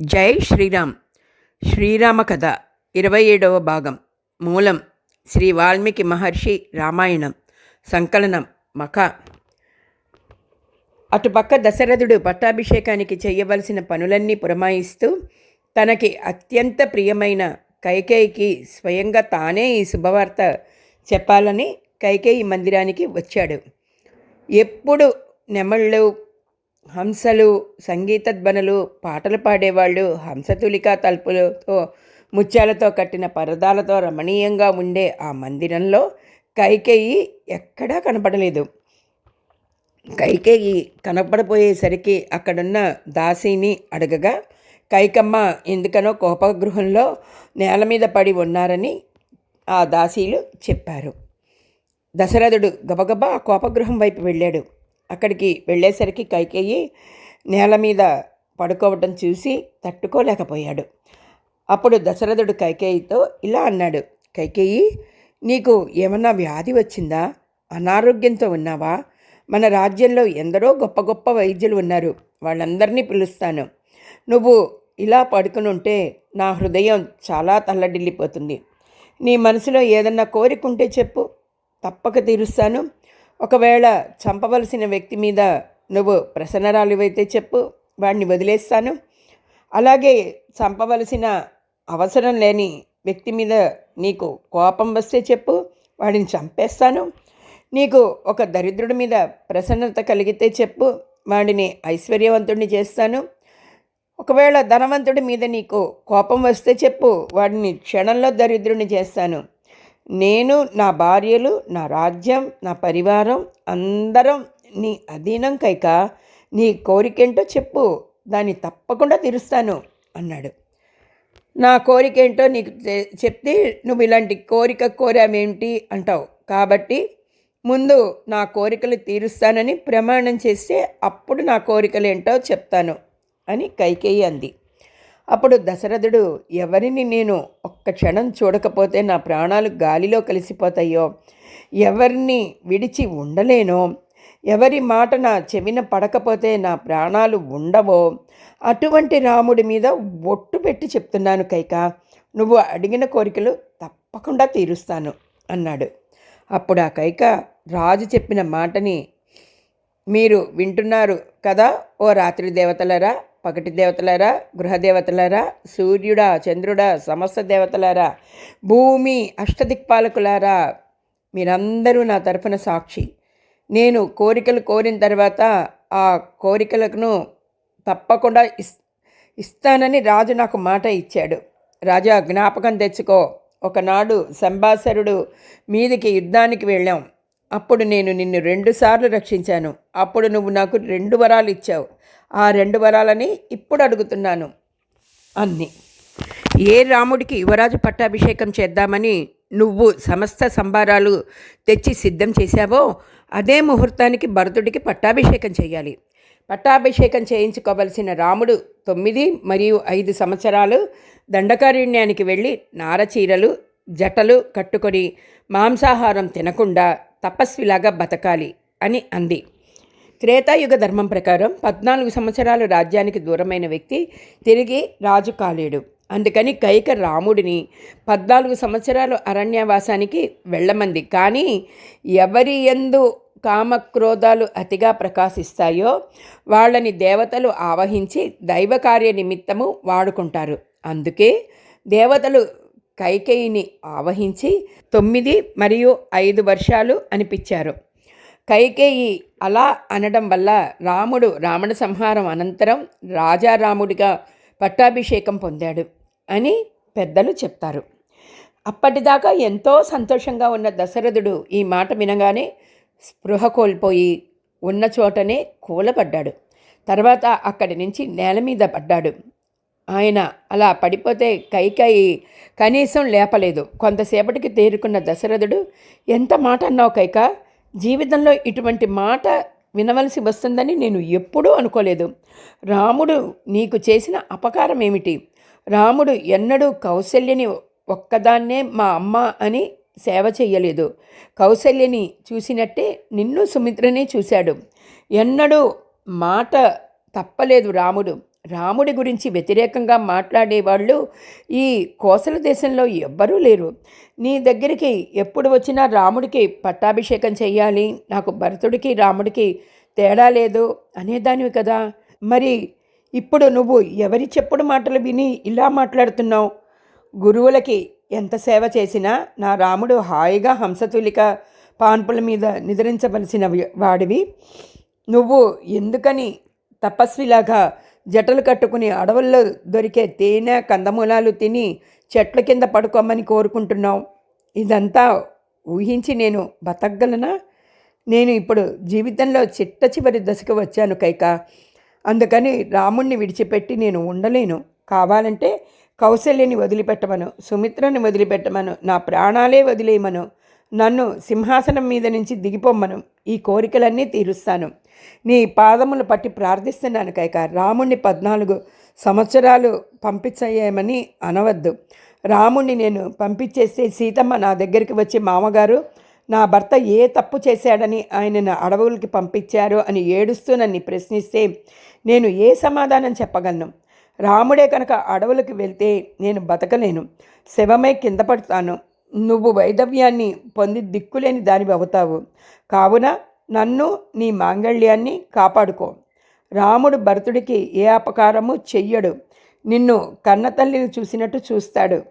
జై శ్రీరామ్. శ్రీరామ కథ ఇరవై ఏడవ భాగం. మూలం శ్రీ వాల్మీకి మహర్షి రామాయణం. సంకలనం మఖ. అటుపక్క దశరథుడు పట్టాభిషేకానికి చేయవలసిన పనులన్నీ పురమాయిస్తూ తనకి అత్యంత ప్రియమైన కైకేయికి స్వయంగా తానే ఈ శుభవార్త చెప్పాలని కైకేయి మందిరానికి వచ్చాడు. ఎప్పుడు నెమళ్ళు హంసలు సంగీతధ్వనులు పాటలు పాడేవాళ్ళు హంసతులిక తలుపులతో ముత్యాలతో కట్టిన పరదాలతో రమణీయంగా ఉండే ఆ మందిరంలో కైకేయి ఎక్కడా కనపడలేదు. కైకేయి కనపడపోయేసరికి అక్కడున్న దాసిని అడగగా కైకమ్మ ఎందుకనో కోపగృహంలో నేల మీద పడి ఉన్నారని ఆ దాసీలు చెప్పారు. దశరథుడు గబగబా ఆ కోపగృహం వైపు వెళ్ళాడు. అక్కడికి వెళ్ళేసరికి కైకేయి నేల మీద పడుకోవటం చూసి తట్టుకోలేకపోయాడు. అప్పుడు దశరథుడు కైకేయితో ఇలా అన్నాడు కైకేయి నీకు ఏమన్నా వ్యాధి వచ్చిందా? అనారోగ్యంతో ఉన్నావా? మన రాజ్యంలో ఎందరో గొప్ప గొప్ప వైద్యులు ఉన్నారు వాళ్ళందరినీ పిలుస్తాను. నువ్వు ఇలా పడుకుని ఉంటే నా హృదయం చాలా తల్లడిల్లిపోతుంది. నీ మనసులో ఏదన్నా కోరికుంటే చెప్పు. తప్పక తీరుస్తాను. ఒకవేళ చంపవలసిన వ్యక్తి మీద నువ్వు ప్రసన్నరాలివైతే చెప్పు వాడిని వదిలేస్తాను. అలాగే చంపవలసిన అవసరం లేని వ్యక్తి మీద నీకు కోపం వస్తే చెప్పు వాడిని చంపేస్తాను. నీకు ఒక దరిద్రుడి మీద ప్రసన్నత కలిగితే చెప్పు వాడిని ఐశ్వర్యవంతుడిని చేస్తాను. ఒకవేళ ధనవంతుడి మీద నీకు కోపం వస్తే చెప్పు వాడిని క్షణంలో దరిద్రుడిని చేస్తాను. నేను నా భార్యలు నా రాజ్యం నా పరివారం అందరం నీ అధీనం కైక నీ కోరికేంటో చెప్పు దాన్ని తప్పకుండా తీరుస్తాను అన్నాడు. నా కోరికేంటో నీకు చెప్తే నువ్వు ఇలాంటి కోరిక కోరామేంటి అంటావు. కాబట్టి ముందు నా కోరికలు తీరుస్తానని ప్రమాణం చేస్తే అప్పుడు నా కోరికలేంటో చెప్తాను అని కైకేయి అంది. అప్పుడు దశరథుడు ఎవరిని నేను ఒక్క క్షణం చూడకపోతే నా ప్రాణాలు గాలిలో కలిసిపోతాయో? ఎవరిని విడిచి ఉండలేనో? ఎవరి మాట నా చెవిన పడకపోతే నా ప్రాణాలు ఉండవో? అటువంటి రాముడి మీద ఒట్టు పెట్టి చెప్తున్నాను కైక నువ్వు అడిగిన కోరికలు తప్పకుండా తీరుస్తాను అన్నాడు. అప్పుడు ఆ కైక రాజు చెప్పిన మాటని మీరు వింటున్నారు కదా ఓ రాత్రి దేవతలరా? పగటి దేవతలారా గృహదేవతలారా సూర్యుడా చంద్రుడా సమస్త దేవతలారా భూమి అష్టదిక్పాలకులారా మీరందరూ నా తరఫున సాక్షి. నేను కోరికలు కోరిన తర్వాత ఆ కోరికలను తప్పకుండా ఇస్ ఇస్తానని రాజు నాకు మాట ఇచ్చాడు. రాజా జ్ఞాపకం తెచ్చుకో. ఒకనాడు సంభాసరుడు మీదికి యుద్ధానికి వెళ్ళాం. అప్పుడు నేను నిన్ను రెండుసార్లు రక్షించాను. అప్పుడు నువ్వు నాకు రెండు వరాలు ఇచ్చావు. ఆ రెండు వరాలని ఇప్పుడు అడుగుతున్నాను. అన్ని. ఏ రాముడికి యువరాజు పట్టాభిషేకం చేద్దామని నువ్వు సమస్త సంభారాలు తెచ్చి సిద్ధం చేశావో అదే ముహూర్తానికి భరతుడికి పట్టాభిషేకం చేయాలి. పట్టాభిషేకం చేయించుకోవలసిన రాముడు తొమ్మిది మరియు ఐదు సంవత్సరాలు దండకారణ్యానికి వెళ్ళి నారచీరలు జటలు కట్టుకొని మాంసాహారం తినకుండా తపస్విలాగా బతకాలి అని అంది. త్రేతాయుగ ధర్మం ప్రకారం పద్నాలుగు సంవత్సరాలు రాజ్యానికి దూరమైన వ్యక్తి తిరిగి రాజు కాలేడు అందుకని కైక రాముడిని పద్నాలుగు సంవత్సరాలు అరణ్యవాసానికి వెళ్ళమంది. కానీ ఎవరి ఎందు కామక్రోధాలు అతిగా ప్రకాశిస్తాయో వాళ్ళని దేవతలు ఆవహించి దైవకార్య నిమిత్తము వాడుకుంటారు. అందుకే దేవతలు కైకేయిని ఆవహించి తొమ్మిది మరియు ఐదు వర్షాలు అనిపించారు. కైకేయి అలా అనడం వల్ల రాముడు రావణ సంహారం అనంతరం రాజారాముడిగా పట్టాభిషేకం పొందాడు అని పెద్దలు చెప్తారు. అప్పటిదాకా ఎంతో సంతోషంగా ఉన్న దశరథుడు ఈ మాట వినగానే స్పృహ కోల్పోయి ఉన్న చోటనే కూలపడ్డాడు తర్వాత అక్కడి నుంచి నేల మీద పడ్డాడు. ఆయన అలా పడిపోతే కైకాయి కనీసం లేపలేదు. కొంతసేపటికి తేరుకున్న దశరథుడు ఎంత మాట అన్నావు కైక? జీవితంలో ఇటువంటి మాట వినవలసి వస్తుందని నేను ఎప్పుడూ అనుకోలేదు. రాముడు నీకు చేసిన అపకారం ఏమిటి రాముడు ఎన్నడూ కౌశల్యని ఒక్కదాన్నే మా అమ్మ అని సేవ చేయలేదు కౌశల్యని చూసినట్టే నిన్ను సుమిత్రని చూశాడు. ఎన్నడూ మాట తప్పలేదు రాముడు. రాముడి గురించి వ్యతిరేకంగా మాట్లాడేవాళ్ళు ఈ కోసల దేశంలో ఎవ్వరూ లేరు. నీ దగ్గరికి ఎప్పుడు వచ్చినా రాముడికి పట్టాభిషేకం చేయాలి నాకు భరతుడికి రాముడికి తేడా లేదు అనేదానివి కదా. మరి ఇప్పుడు నువ్వు ఎవరి చెప్పుడు మాటలు విని ఇలా మాట్లాడుతున్నావు? గురువులకి ఎంత సేవ చేసినా నా రాముడు హాయిగా హంసతులిక పాన్పుల మీద నిద్రించవలసిన వాడివి. నువ్వు ఎందుకని తపస్విలాగా జటలు కట్టుకుని అడవుల్లో దొరికే తేనె కందమూలాలు తిని చెట్ల కింద పడుకోమని కోరుకుంటున్నావు ఇదంతా ఊహించి నేను బతకగలనా? నేను ఇప్పుడు జీవితంలో చిట్ట చివరి దశకు వచ్చాను కైక. అందుకని రాముణ్ణి విడిచిపెట్టి నేను ఉండలేను. కావాలంటే కౌశల్యని వదిలిపెట్టమను సుమిత్రని వదిలిపెట్టమను నా ప్రాణాలే వదిలేయమను. నన్ను సింహాసనం మీద నుంచి దిగిపోమ్మను. ఈ కోరికలన్నీ తీరుస్తాను. నీ పాదములు పట్టి ప్రార్థిస్తున్నాను కైక. రాముణ్ణి పద్నాలుగు సంవత్సరాలు పంపించేయమని అనవద్దు. రాముణ్ణి నేను పంపించేస్తే సీతమ్మ నా దగ్గరికి వచ్చి మామగారు నా భర్త ఏ తప్పు చేశాడని ఆయనను అడవులకి పంపించారు అని ఏడుస్తూ నన్ను ప్రశ్నిస్తే నేను ఏ సమాధానం చెప్పగలను? రాముడే కనుక అడవులకు వెళ్తే నేను బతకలేను. శవమై కింద పడతాను. నువ్వు వైదవ్యాన్ని పొంది దిక్కులేని దానివి అవుతావు. కావున నన్ను నీ మాంగళ్యాన్ని కాపాడుకో. రాముడు భరతుడికి ఏ అపకారము చెయ్యడు. నిన్ను కన్నతల్లిని చూసినట్టు చూస్తాడు.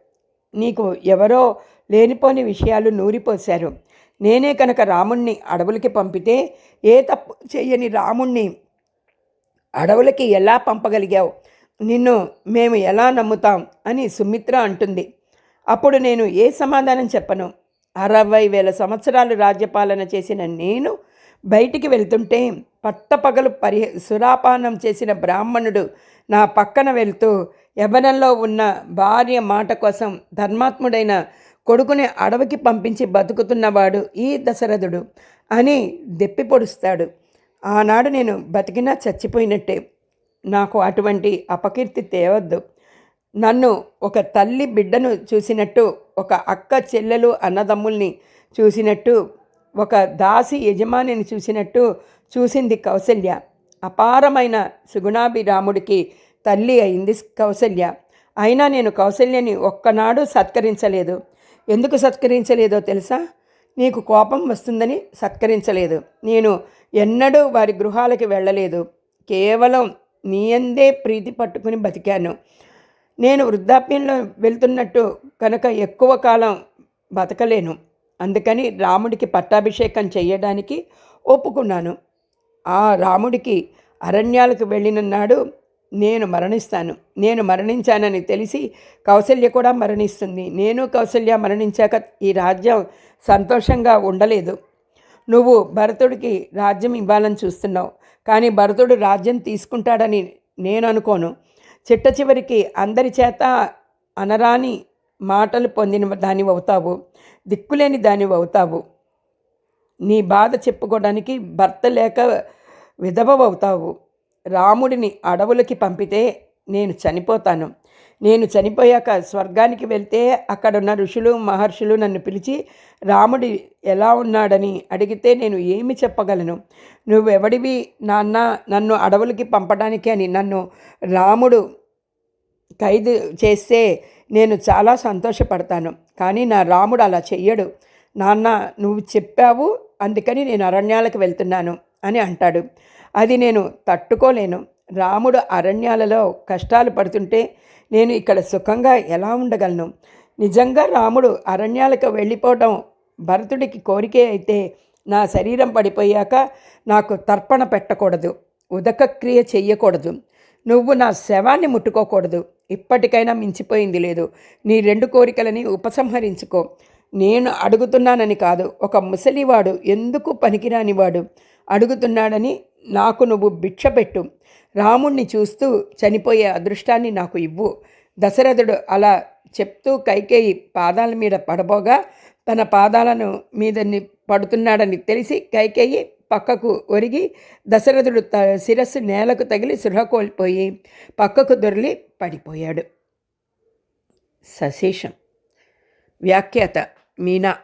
నీకు ఎవరో లేనిపోని విషయాలు నూరిపోశారు. నేనే కనుక రాముణ్ణి అడవులకి పంపితే ఏ తప్పు చేయని రాముణ్ణి అడవులకి ఎలా పంపగలిగావు? నిన్ను మేము ఎలా నమ్ముతాం? అని సుమిత్ర అంటుంది. అప్పుడు నేను ఏ సమాధానం చెప్పను? అరవై వేల సంవత్సరాలు రాజ్యపాలన చేసిన నేను బయటికి వెళ్తుంటే పట్టపగలు పరి సురాపానం చేసిన బ్రాహ్మణుడు నా పక్కన వెళ్తూ యవనంలో ఉన్న భార్య మాట కోసం ధర్మాత్ముడైన కొడుకుని అడవికి పంపించి బతుకుతున్నవాడు ఈ దశరథుడు అని దెప్పి పొడుస్తాడు. ఆనాడు నేను బతికినా చచ్చిపోయినట్టే. నాకు అటువంటి అపకీర్తి తేవద్దు. నన్ను ఒక తల్లి బిడ్డను చూసినట్టు ఒక అక్క చెల్లెలు అన్నదమ్ముల్ని చూసినట్టు ఒక దాసి యజమానిని చూసినట్టు చూసింది కౌసల్య. అపారమైన సుగుణాభిరాముడికి తల్లి అయింది కౌసల్య. అయినా నేను కౌసల్యని ఒక్కనాడు సత్కరించలేదు. ఎందుకు సత్కరించలేదో తెలుసా? నీకు కోపం వస్తుందని సత్కరించలేదు. నేను ఎన్నడూ వారి గృహాలకి వెళ్ళలేదు. కేవలం నీయందే ప్రీతి పట్టుకుని బతికాను. నేను వృద్ధాప్యంలో వెళ్తున్నట్టు కనుక ఎక్కువ కాలం బతకలేను. అందుకని రాముడికి పట్టాభిషేకం చేయడానికి ఒప్పుకున్నాను. ఆ రాముడికి అరణ్యాలకు వెళ్ళిన నాడు నేను మరణిస్తాను. నేను మరణించానని తెలిసి కౌశల్య కూడా మరణిస్తుంది. నేను కౌశల్య మరణించాక ఈ రాజ్యం సంతోషంగా ఉండలేదు. నువ్వు భరతుడికి రాజ్యం ఇవ్వాలని చూస్తున్నావు. కానీ భరతుడు రాజ్యం తీసుకుంటాడని నేను అనుకోను. చిట్ట చివరికి అందరి చేత అనరాని మాటలు పొందిన దానివి అవుతావు దిక్కులేని దానివి అవుతావు. నీ బాధ చెప్పుకోవడానికి భర్త లేక విధవవుతావు రాముడిని అడవులకి పంపితే నేను చనిపోతాను. నేను చనిపోయాక స్వర్గానికి వెళ్తే అక్కడున్న ఋషులు మహర్షులు నన్ను పిలిచి రాముడి ఎలా ఉన్నాడని అడిగితే నేను ఏమి చెప్పగలను? నువ్వెవడివి నాన్న? నన్ను అడవులకి పంపడానికి అని నన్ను రాముడు ఖైదు చేస్తే నేను చాలా సంతోషపడతాను. కానీ నా రాముడు అలా చెయ్యడు. నాన్న నువ్వు చెప్పావు అందుకని నేను అరణ్యాలకు వెళ్తున్నాను అని అంటాడు. అది నేను తట్టుకోలేను. రాముడు అరణ్యాలలో కష్టాలు పడుతుంటే నేను ఇక్కడ సుఖంగా ఎలా ఉండగలను? నిజంగా రాముడు అరణ్యాలకు వెళ్ళిపోవడం భరతుడికి కోరికే అయితే నా శరీరం పడిపోయాక నాకు తర్పణ పెట్టకూడదు. ఉదకక్రియ చెయ్యకూడదు. నువ్వు నా శవాన్ని ముట్టుకోకూడదు. ఇప్పటికైనా మించిపోయింది లేదు. నీ రెండు కోరికలని ఉపసంహరించుకో. నేను అడుగుతున్నానని కాదు ఒక ముసలివాడు ఎందుకు పనికిరానివాడు అడుగుతున్నాడని నాకు నువ్వు భిక్ష పెట్టు. రాముణ్ణి చూస్తూ చనిపోయే అదృష్టాన్ని నాకు ఇవ్వు. దశరథుడు అలా చెప్తూ కైకేయి పాదాల మీద పడబోగా తన పాదాలను మీద పడుతున్నాడని తెలిసి కైకేయి పక్కకు ఒరిగి దశరథుడు త శిరస్సు నేలకు తగిలి సృహ కోల్పోయి పక్కకు దొరిలి పడిపోయాడు. సశేషం. వ్యాఖ్యాత మీనా